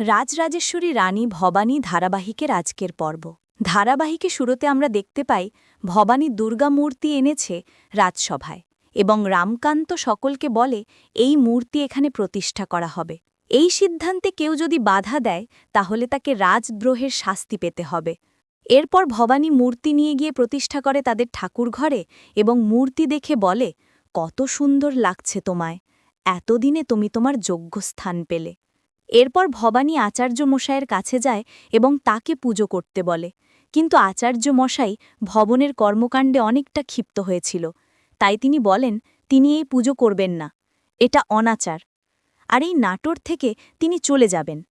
রাজরাজেশ্বরী রানী ভবানী ধারাবাহিকের আজকের পর্ব। ধারাবাহিকে শুরুতে আমরা দেখতে পাই, ভবানী দুর্গা মূর্তি এনেছে রাজসভায় এবং রামকান্ত সকলকে বলে, এই মূর্তি এখানে প্রতিষ্ঠা করা হবে। এই সিদ্ধান্তে কেউ যদি বাধা দেয়, তাহলে তাকে রাজদ্রোহের শাস্তি পেতে হবে। এরপর ভবানী মূর্তি নিয়ে গিয়ে প্রতিষ্ঠা করে তাদের ঠাকুর ঘরে এবং মূর্তি দেখে বলে, কত সুন্দর লাগছে তোমায়। এতদিনে তুমি তোমার যোগ্য স্থান পেলে। এরপর ভবানী আচার্য মশায়ের কাছে যায় এবং তাকে পুজো করতে বলে। কিন্তু আচার্য মশাই ভবনের কর্মকাণ্ডে অনেকটা ক্ষিপ্ত হয়েছিল। তাই তিনি বলেন, তিনি এই পুজো করবেন না। এটা অনাচার। আর এই নাটোর থেকে তিনি চলে যাবেন।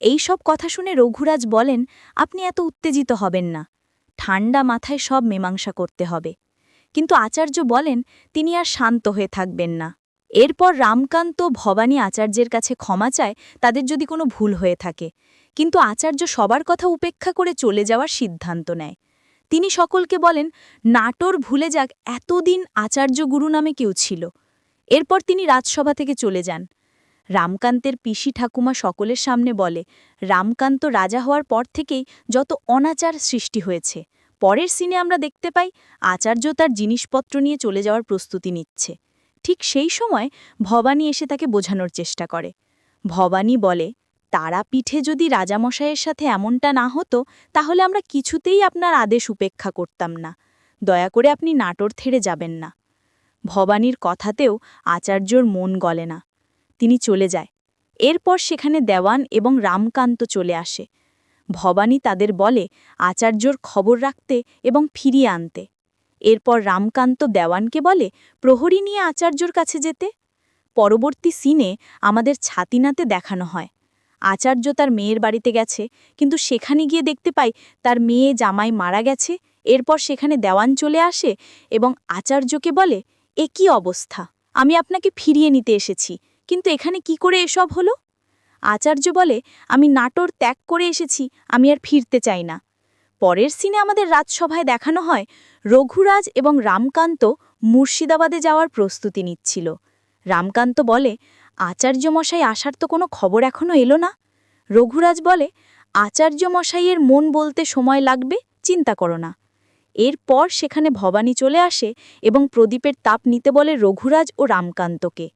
এই সব কথা শুনে রঘুরাজ বলেন, আপনি এত উত্তেজিত হবেন না। ঠান্ডা মাথায় সব মীমাংসা করতে হবে। কিন্তু আচার্য বলেন, তিনি আর শান্ত হয়ে থাকবেন না। এরপর রামকান্ত ভবানী আচার্যের কাছে ক্ষমা চায়, তাদের যদি কোনো ভুল হয়ে থাকে। কিন্তু আচার্য সবার কথা উপেক্ষা করে চলে যাওয়ার সিদ্ধান্ত নেয়। তিনি সকলকে বলেন, নাটোর ভুলে যাক, এতদিন আচার্য গুরু নামে কেউ ছিল। এরপর তিনি রাজসভা থেকে চলে যান। রামকান্তের পিসি ঠাকুমা সকলের সামনে বলে, রামকান্ত রাজা হওয়ার পর থেকেই যত অনাচার সৃষ্টি হয়েছে। পরের সিনে আমরা দেখতে পাই, আচার্য তার জিনিসপত্র নিয়ে চলে যাওয়ার প্রস্তুতি নিচ্ছে। ঠিক সেই সময় ভবানী এসে তাকে বোঝানোর চেষ্টা করে। ভবানী বলে তারাপীঠে যদি রাজামশাইয়ের সাথে এমনটা না হতো, তাহলে আমরা কিছুতেই আপনার আদেশ উপেক্ষা করতাম না। দয়া করে আপনি নাটোর থেড়ে যাবেন না ভবানীর কথাতেও আচার্যর মন গলে না। তিনি চলে যায়। এরপর সেখানে দেওয়ান এবং রামকান্ত চলে আসে। ভবানী তাদের বলে, আচার্যর খবর রাখতে এবং ফিরিয়ে আনতে। এরপর রামকান্ত দেওয়ানকে বলে, প্রহরী নিয়ে আচার্যর কাছে যেতে। পরবর্তী সিনে আমাদের ছাতিনাতে দেখানো হয়। আচার্য তার মেয়ের বাড়িতে গেছে, কিন্তু সেখানে গিয়ে দেখতে পাই তার মেয়ে জামাই মারা গেছে। এরপর সেখানে দেওয়ান চলে আসে এবং আচার্যকে বলে, এ কি অবস্থা? আমি আপনাকে ফিরিয়ে নিতে এসেছি, কিন্তু এখানে কি করে এসব হলো? আচার্য বলে, আমি নাটোর ত্যাগ করে এসেছি, আমি আর ফিরতে চাই না। পরের সিনে আমাদের রাজসভায় দেখানো হয় রঘুরাজ এবং রামকান্ত মুর্শিদাবাদে যাওয়ার প্রস্তুতি নিচ্ছিল। রামকান্ত বলে আচার্য মশাই আসার তো কোনো খবর এখনও এলো না? রঘুরাজ বলে আচার্য মশাইয়ের মন বলতে সময় লাগবে, চিন্তা করো না। এরপর সেখানে ভবানী চলে আসে এবং প্রদীপের তাপ নিতে বলে রঘুরাজ ও রামকান্তকে।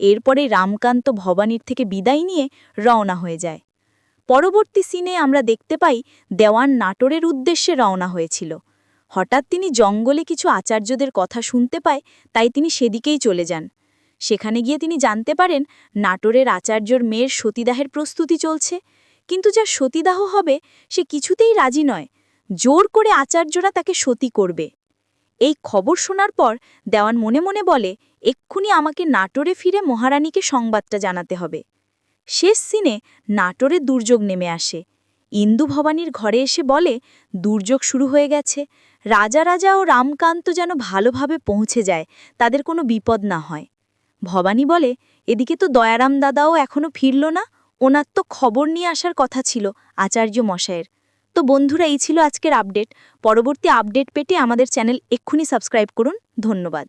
এরপরে রামকান্ত ভবানীর থেকে বিদায় নিয়ে রওনা হয়ে যায়। পরবর্তী সিনে আমরা দেখতে পাই দেওয়ান নাটোরের উদ্দেশ্যে রওনা হয়েছিল। হঠাৎ তিনি জঙ্গলে কিছু আচার্যদের কথা শুনতে পায়, তাই তিনি সেদিকেই চলে যান। সেখানে গিয়ে তিনি জানতে পারেন নাটোরের আচার্যর মেয়ের সতীদাহের প্রস্তুতি চলছে। কিন্তু যা সতীদাহ হবে, সে কিছুতেই রাজি নয়। জোর করে আচার্যরা তাকে সতী করবে। এই খবর শোনার পর দেওয়ান মনে মনে বলে, এক্ষুনি আমাকে নাটোরে ফিরে মহারানীকে সংবাদটা জানাতে হবে। শেষ সিনে নাটোরে দুর্যোগ নেমে আসে। ইন্দু ভবানীর ঘরে এসে বলে, দুর্যোগ শুরু হয়ে গেছে। রাজা রাজা ও রামকান্ত যেন ভালোভাবে পৌঁছে যায়, তাদের কোনো বিপদ না হয়। ভবানী বলে, এদিকে তো দয়ারাম দাদাও এখনও ফিরল না। ওনার তো খবর নিয়ে আসার কথা ছিল আচার্য মশায়ের তো বন্ধুরা, এই ছিল আজকের আপডেট। পরবর্তী আপডেট পেতে আমাদের চ্যানেল এক্ষুনি সাবস্ক্রাইব করুন। ধন্যবাদ।